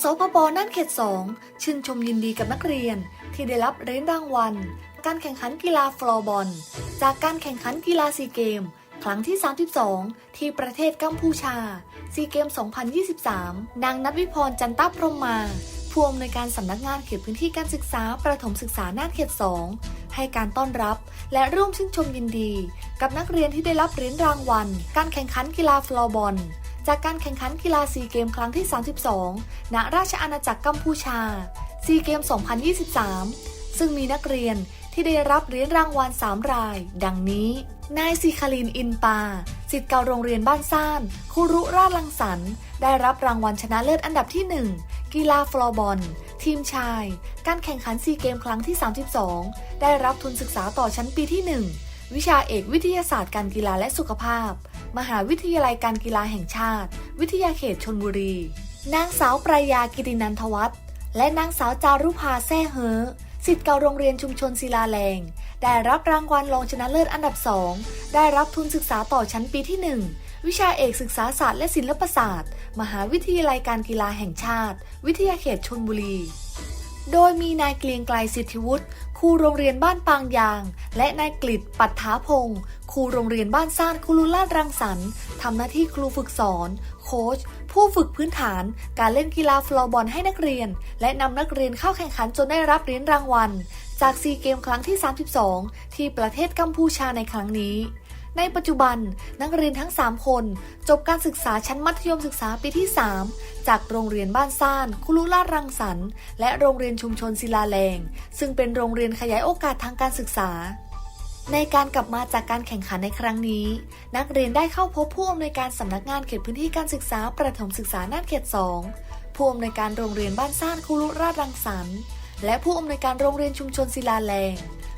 สพบน่านเขต 2 ชื่นชมยินดีกับนักเรียนที่ได้รับเหรียญรางวัล การแข่งขันกีฬาฟลอร์บอล จากการแข่งขันกีฬาซีเกม ครั้งที่ 32 ที่ประเทศกัมพูชาซีเกม 2023 นางนัทวิพรจันตาพรหมมาผู้อำนวยการสำนักงานเขตพื้นที่การศึกษาประถมศึกษาน่านเขต 2 ให้การต้อนรับ และร่วมชื่นชมยินดี กับนักเรียนที่ได้รับเหรียญรางวัล การแข่งขันกีฬาฟลอร์บอล จากการแข่งขันกีฬาซีเกมครั้งที่ 32 ณ ราชอาณาจักรกัมพูชาซีเกม 2023 ซึ่งมีนักเรียนที่ได้รับเหรียญรางวัล 3 ราย ดังนี้ นายสิคาลินอินปาสิทธิ์เก่าโรงเรียนบ้านซ่านครูรุราชลังสรรค์ได้รับรางวัลชนะเลิศอันดับที่ 1 กีฬาฟลอร์บอล ทีมชาย การแข่งขันซีเกมครั้งที่ 32 ได้รับทุนศึกษาต่อชั้นปีที่ 1 วิชาเอกวิทยาศาสตร์การกีฬาและสุขภาพ มหาวิทยาลัยการกีฬาแห่งชาติ วิทยาเขตชนบุรี นางสาวปรายากิตินันทวัฒน์และนางสาวจารุภาแซ่เฮอสิทธิ์เก่าโรงเรียนชุมชนศิลาแรง ได้รับรางวัลรองชนะเลิศอันดับ2ได้รับทุนศึกษาต่อชั้นปีที่ 1 วิชาเอกศึกษาศาสตร์และศิลปศาสตร์ มหาวิทยาลัยการกีฬาแห่งชาติ วิทยาเขตชนบุรี โดยมีนายเกลียงไกลสิทธิวุฒิครูโรงเรียนบ้านปางยาง และนายกฤษปัตถาพงศ์ ครูโรงเรียนบ้านซ่านคุรุลาดรังสรรค์ทำหน้าที่ครูฝึกสอน โค้ชผู้ฝึกพื้นฐาน การเล่นกีฬาฟลอร์บอลให้นักเรียน และนำนักเรียนเข้าแข่งขันจนได้รับเหรียญรางวัล จากซีเกมครั้งที่ 32 ที่ประเทศกัมพูชาในครั้งนี้ในปัจจุบันนักเรียนทั้ง 3 คน จบการศึกษาชั้นมัธยมศึกษาปีที่ 3 จากโรงเรียนบ้านซ่าน คุรุลาดรังสรรค์และโรงเรียนชุมชนศิลาแรง ซึ่งเป็นโรงเรียนขยายโอกาสทางการศึกษา ในการกลับมาจากการแข่งขันในครั้งนี้ นักเรียนได้เข้าพบผู้อำนวยการสำนักงานเขตพื้นที่การศึกษาประถมศึกษาน่านเขต 2 ผู้อำนวยการโรงเรียนบ้านซ่านคุรุราชรังสรรค์ และผู้อำนวยการโรงเรียนชุมชนศิลาแรง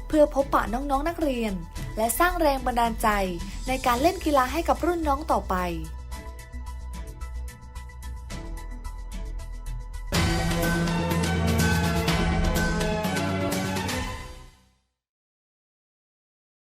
เพื่อพบปะน้องๆนักเรียน และสร้างแรงบันดาลใจ ในการเล่นกีฬาให้กับรุ่นน้องต่อไป